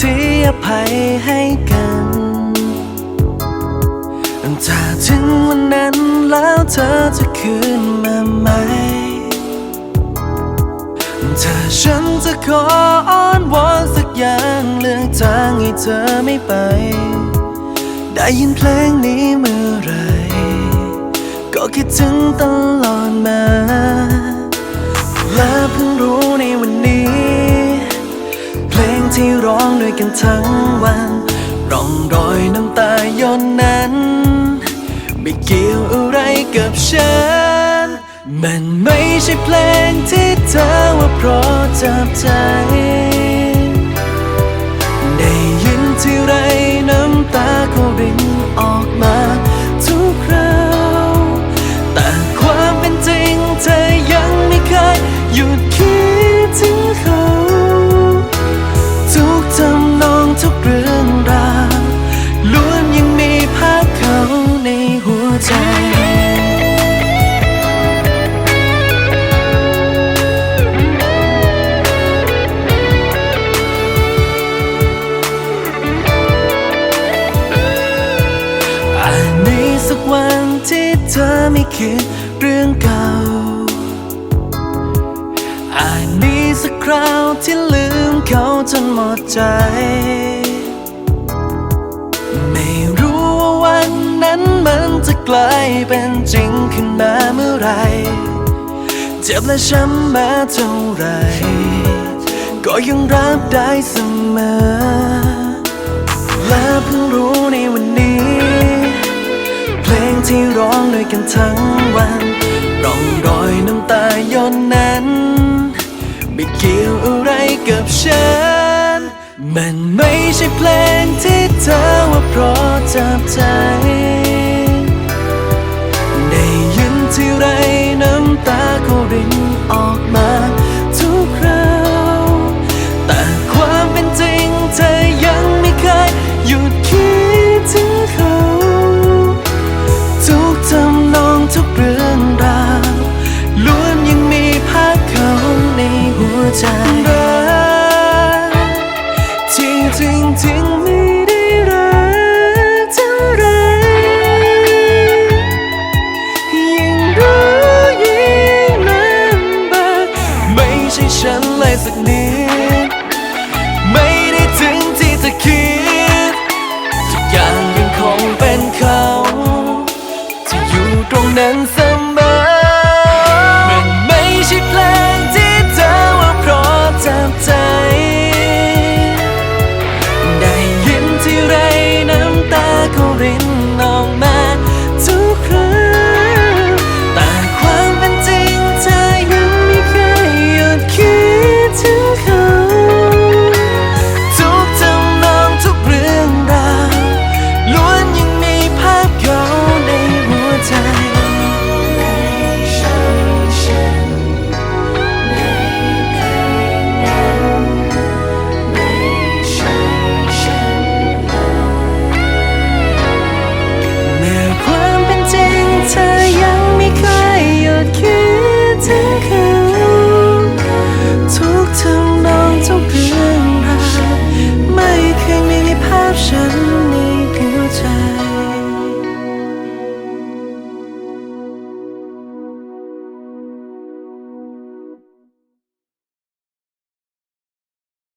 ที่อภัยให้กันถ้าถึงวันนั้นแล้วเธอจะคืนมาไหม ถ้าฉันจะขออ้อนวอนสักอย่างเลือกทางให้เธอไม่ไป ได้ยินเพลงนี้เมื่อไร ก็คิดถึงตลอดมา และเพิ่งรู้ในวันนี้ ที่ร้องด้วยกันทั้งวันร่องรอยน้ำตาย่นนั้น ไม่เกี่ยวอะไรกับฉัน มันไม่ใช่เพลงที่เธอว่าเพราะจับใจ ได้ยินที่ไรน้ำตาก็รินออกมาทุกคราวแต่ความเป็นจริงเธอยังไม่เคยหยุดคิด มีสักวันที่เธอไม่คิดเรื่องเก่า อาจมีสักคราวที่ลืมเขาจนหมดใจ ไม่รู้ว่าวันนั้นมันจะกลายเป็นจริงขึ้นมาเมื่อไรเจ็บและช้ำมาเท่าไหรก็ยังรับได้เสมอ กันทั้งวันร่องรอยน้ำตาย่นนั้น ไม่เกี่ยวอะไรกับฉัน มันไม่ใช่เพลงที่เธอว่าเพราะจับใจได้ยินที่ไรน้ำตาก็รินออกมา จริงจริงๆไม่ได้รักเท่าไร ยิ่งรู้ยิ่งลำบากไม่ใช่ฉันเลยสักนิด ไม่ได้ถึงที่จะคิด ทุกอย่างยังคงเป็นเขาที่อยู่ตรงนั้นเส